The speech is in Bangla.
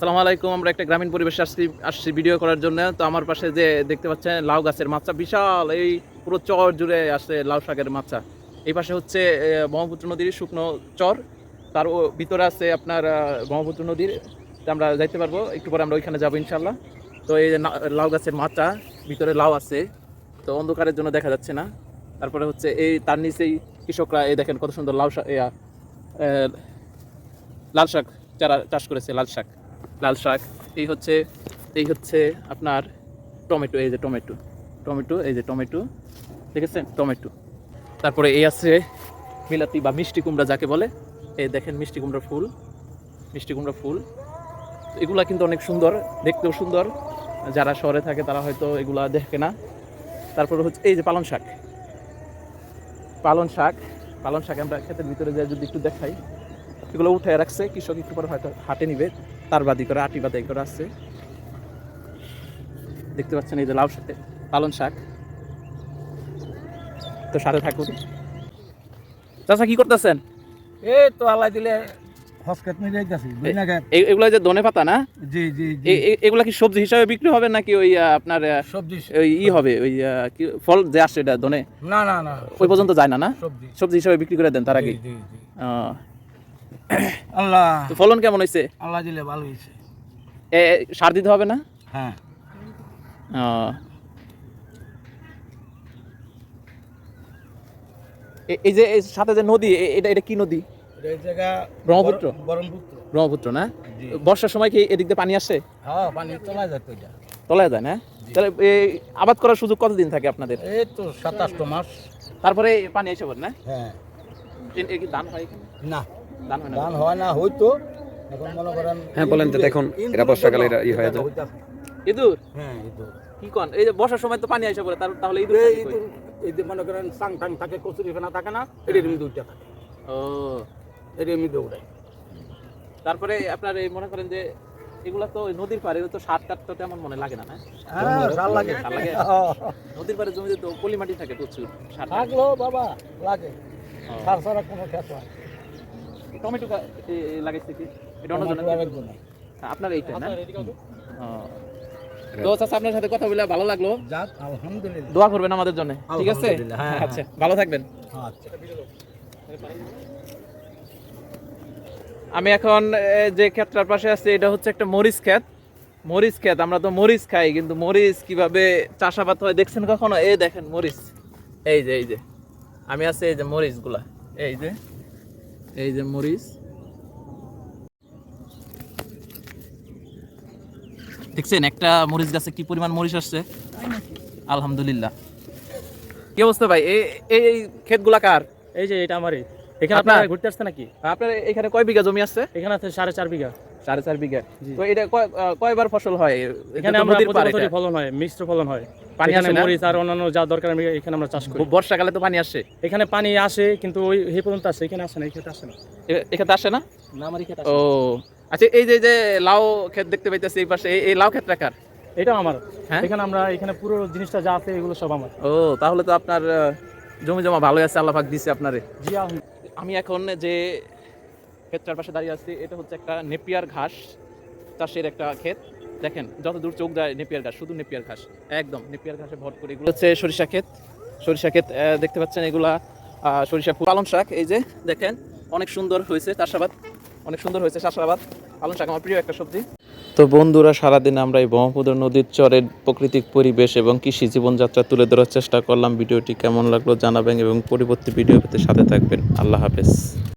সালামু আলাইকুম, আমরা একটা গ্রামীণ পরিবেশে আসছি আসছি ভিডিও করার জন্য। তো আমার পাশে যে দেখতে পাচ্ছেন লাউ গাছের মাচা, বিশাল এই পুরো চর জুড়ে আসে লাউ শাকের মাচা। এই পাশে হচ্ছে ব্রহ্মপুত্র নদীর শুকনো চর। তার ভিতরে আছে আপনার ব্রহ্মপুত্র নদীর। আমরা যাইতে পারব, একটু পরে আমরা ওইখানে যাব ইনশাল্লাহ তো এই লাউ গাছের মাচা, ভিতরে লাউ আছে। তো অন্ধকারের জন্য দেখা যাচ্ছে না। তারপরে হচ্ছে এই, তার নিচেই কৃষকরা, এই দেখেন কত সুন্দর লাউ শাক লাল শাক চারা চাষ করেছে লাল শাক। লাল শাক, এই হচ্ছে এই হচ্ছে আপনার টমেটো, এই যে টমেটো টমেটো, এই যে টমেটো, দেখেছেন? টমেটো। তারপরে এই আছে বিলাতি বা মিষ্টি কুমড়া যাকে বলে। এই দেখেন মিষ্টি কুমড়া ফুল, মিষ্টি কুমড়া ফুল। এগুলা কিন্তু অনেক সুন্দর, দেখতেও সুন্দর। যারা শহরে থাকে তারা হয়তো এগুলা দেখে না। তারপরে হচ্ছে, এই যে পালং শাক। পালং শাক পালং শাক আমরা ক্ষেতের ভিতরে যাই যদি একটু দেখাই, এগুলো উঠে রাখছে, কৃষক একটু পরে হয়তো হাটে নিবে। তার বাদি করে আটি বাদাই করে আসছে। দেখতে পাচ্ছেন এই যে লাউ সাথে পালন শাক। তো সাথে থাকুন। চাচা কি করতেছেন? এই তো আল্লাহ দিলে এগুলো যে ধনে পাতা না? জি জি এগুলা কি সবজি হিসাবে বিক্রি হবে নাকি ওই আপনার সবজি ওই ই হবে ওই ফল যে এটা ধনে? না না না ওই পর্যন্ত যায় না না? সবজি। সবজি হিসাবে বিক্রি করে দেন তার আগে। আল্লাহ। তো ফলন কেমন হয়েছে? আল্লাহ দিলে ভালো হয়েছে। এ, সার দিতে হবে না? হ্যাঁ। এই যে সাথে যে নদী এটা এটা কি নদী? ব্রহ্মপুত্র? ব্রহ্মপুত্র ব্রহ্মপুত্র না? বর্ষার সময় কি এদিক দিয়ে পানি আসে? হ্যাঁ পানি তোলা যায় তো তলায় যায় না? তাহলে এই আবাদ করার সুযোগ কতদিন থাকে আপনাদের? এই তো সাতাশটো মাস। তারপরে পানি এসে পড়ে না? হ্যাঁ। ধান হয় না। ধান হয় না। হয়তো। এখন মনে করেন হ্যাঁ, বলেন তো দেখুন, এরা বর্ষাকালে এরা ই হয়ে যায়। ইঁদুর? হ্যাঁ তো কি কন? এই যে বর্ষার সময় তো পানি এসে পড়ে তার- তাহলে ইঁদুর এই যে মনে করেন সাং টাং থাকে কচুরি ফেনা থাকে না এটার এমনি দুইটা থাকে। ও। এটা এমনি দৌড়ায়। তারপরে আপনার এই মনে করেন যে এগুলা তো নদীর পাড়ে তো সার কাট তো তেমন মনে লাগে না না? হ্যাঁ সার লাগে। সার লাগে? নদীর পাড়ে জমিতে তো পলি মাটি থাকে প্রচুর সার বাবা লাগে। সার ছাড়া কোনো খেত হয় টমেটো লাগাইছে কি? এটা অন্য আপনার এইটা না? তো চাচা আপনার সাথে কথা বলে ভালো লাগল। আলহামদুলিল্লাহ। দোয়া করবেন আমাদের জন্য ঠিক আছে? হ্যাঁ, আচ্ছা ভালো থাকবেন। আচ্ছা। আমি এখন যে ক্ষেতটার পাশে আছি এটা হচ্ছে একটা মরিচ ক্ষেত। মরিচ ক্ষেত আমরা তো মরিচ খাই কিন্তু মরিচ কীভাবে চাষাবাদ হয় দেখছেন কখনো? এই দেখেন মরিচ। এই যে এই যে। আমি আছি এই যে মরিচগুলা এই যে। এই যে মরিচ। দেখছেন, একটা মরিচ গাছে কি পরিমাণ মরিচ আসছে? আলহামদুলিল্লাহ। কি অবস্থা ভাই? এই এই ক্ষেতগুলা কার? এই যে, এটা আমারই। এখানে আপনারা ঘুরতে আসছে নাকি? আপনার এখানে কয় বিঘা জমি আছে? এখানে আছে সাড়ে চার বিঘা। সাড়ে চার বিঘা। তো এটা কয়বার ফসল হয়? এখানে আমরা প্রতি এটা। ফলন হয় মিশ্র ফলন হয়। পানি এখানে আসে মরিচ আর অন্যান্য যা দরকার এখানে আমরা চাষ করি। বর্ষাকালে তো পানি আসে। এখানে পানি আসে কিন্তু ওই এই পর্যন্ত আসে এখানে আসে না ক্ষেতে আসে না। এখানে আসে না? না আমার ক্ষেত ও আচ্ছা এই যে যে লাউ ক্ষেত দেখতে পাইতেছি এই পাশে এই- লাউ ক্ষেত রাখার এটাও আমার। হ্যাঁ? এখানে আমরা এখানে পুরো জিনিসটা যা আছে এগুলো সব আমার। ও তাহলে তো আপনার জমি জমা ভালোই আছে আল্লাহ পাক দিছে আপনারে। জি। আমি এখন যে ক্ষেতটার পাশে দাঁড়িয়ে আছি, এটা হচ্ছে একটা নেপিয়ার ঘাস, চাষের একটা ক্ষেত। দেখেন, যত দূর চোখ যায় নেপিয়ার ঘাস, শুধু নেপিয়ার ঘাস, একদম নেপিয়ার ঘাসে ভর করে এগুলো হচ্ছে সরিষা ক্ষেত। সরিষা ক্ষেত দেখতে পাচ্ছেন এগুলা সরিষা পালং শাক, এই যে, দেখেন, অনেক সুন্দর হয়েছে চাষাবাদ, অনেক সুন্দর হয়েছে চাষাবাদ। পালং শাক আমার প্রিয় একটা সবজি। তো বন্ধুরা, সারাদিন আমরা এই ব্রহ্মপুত্র নদীর চরের প্রাকৃতিক পরিবেশ এবং কৃষি জীবনযাত্রা তুলে ধরার চেষ্টা করলাম। ভিডিওটি কেমন লাগল জানাবেন এবং পরবর্তী ভিডিও পেতে সাথে থাকবেন। আল্লাহ হাফেজ।